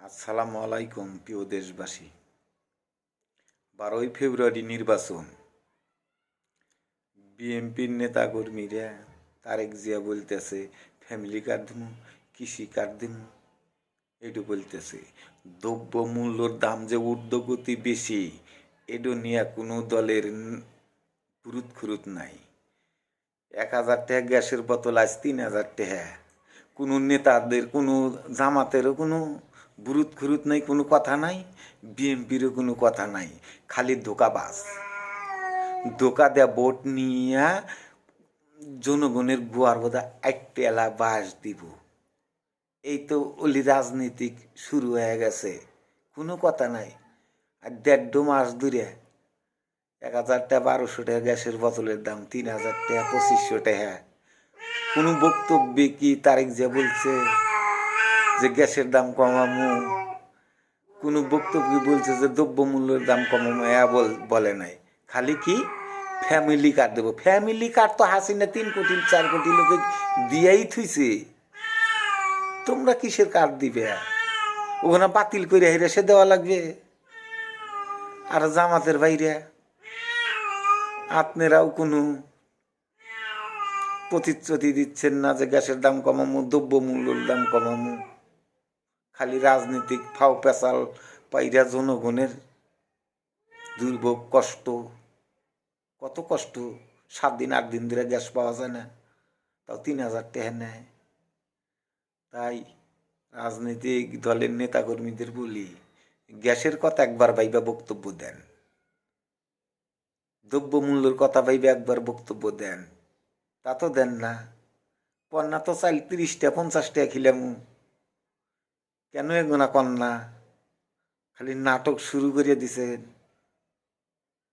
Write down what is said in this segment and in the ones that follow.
আসসালামু আলাইকুম, প্রিয় দেশবাসী। বারোই ফেব্রুয়ারি নির্বাচন। বিএনপির নেতাকর্মীরা তারেক জিয়া বলতেছে, ফ্যামিলি কার্ড দিমু, কৃষি কার্ড দিমু। এটু বলতেছে দ্রব্য মূল্যর দাম যে ঊর্ধ্বগতি বেশি, এডো নিয়ে কোনো দলের পুরুত খুরুত নাই। এক হাজার টাকা গ্যাসের বোতল আজ তিন হাজার টাকা। কোনো নেতাদের, কোনো জামাতেরও কোনো বুরুত খুরুত নাই, কোনো কথা নাই বিএমপিরও কোনো কথা নাই, খালি ধোকাবাজ। ধোকা দেয়া ভোট নিয়ে জনগণের গুয়ার বোধা একটা এলা বাস দিব। এই তো ওলি রাজনীতিক শুরু হয়ে গেছে, কোনো কথা নাই। আর দেড় মাস ধরে এক হাজার টাকা, বারোশো টাকা গ্যাসের বোতলের দাম, তিন হাজার টাকা, পঁচিশশো টাকা। কোনো বক্তব্যে কি তারিখ যে বলছে? যে গ্যাসের দাম কমামু। কোনো বক্তব্য বলছে যে দ্রব্যমূল্যের দাম কমামু, এ বল- নাই। খালি কি? ফ্যামিলি কার্ড দেবো। ফ্যামিলি কার্ড তো হাসিনা তিন কোটি, চার কোটি লোকে দিয়াই থুইছে। তোমরা কিসের কার্ড দিবে? ওখানে বাতিল করে হেরে সে দেওয়া লাগবে। আর জামাতের বাইরে আপনারাও কোনো প্রতিশ্রুতি দিচ্ছেন না যে গ্যাসের দাম কমামু দ্রব্য মূল্যের দাম কমামু। খালি রাজনীতিক ফাও পেশাল পাইরা জনগণের দুর্ভোগ, কষ্ট, কত কষ্ট, সাত দিন, আট দিন ধরে গ্যাস পাওয়া যায় না, তাও তিন হাজার টাকা নেয়। তাই রাজনৈতিক দলের নেতাকর্মীদের বলি, গ্যাসের কথা একবার ভাইবা বক্তব্য দেন। দ্রব্যমূল্যের কথা ভাইবা একবার বক্তব্য দেন। তা তো দেন না। কন্যা তো চাল তিরিশটা, পঞ্চাশটা খিলাম কেন এগোনা কন্যা খালি নাটক শুরু করে দিছেন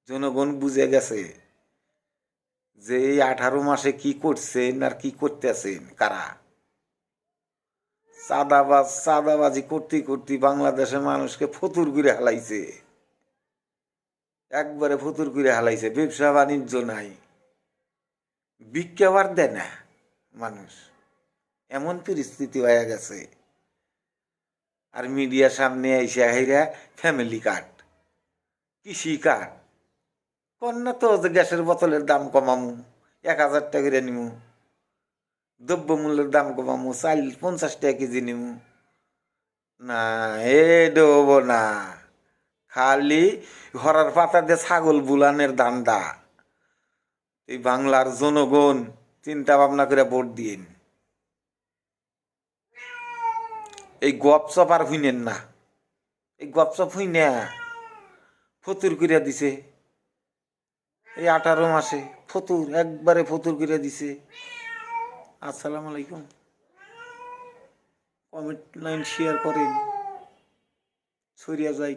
জনগণ বুঝে গেছে যে এই আঠারো মাসে কি করছেন আর কি করতেছেন, কারা? চাঁদাবাজ, চাঁদাবাজি করতে করতে বাংলাদেশের মানুষকে ফতুর করে হালাইছে। একবারে ফতুর করে হালাইছে, ব্যবসা বাণিজ্য নাই। বিজ্ঞাবার দেয় না মানুষ। এমন পরিস্থিতি হয়ে গেছে। আর মিডিয়ার সামনে এসে হাইরা ফ্যামিলি কার্ড কৃষি কার্ড কন্যা তো গ্যাসের বোতলের দাম কমামু, এক হাজার টাকা করে নিমু। দ্রব্য মূল্যের দাম কমামু, চাল পঞ্চাশ টাকা কেজি নিমু। না, এ দেব না। খালি ঘরের পাতা দিয়ে ছাগল বুলানের দান্দা। এই বাংলার জনগণ চিন্তা ভাবনা করে ভোট দিন এই গপসপ আর হইনেন না। এই গপসপ হই না ফতুর করিয়া দিছে। এই আঠারো মাসে ফতুর, একবারে ফতুর করিয়া দিছে। আসসালামু আলাইকুম। কমেন্ট লাইন শেয়ার করেন। সরিয়া যাই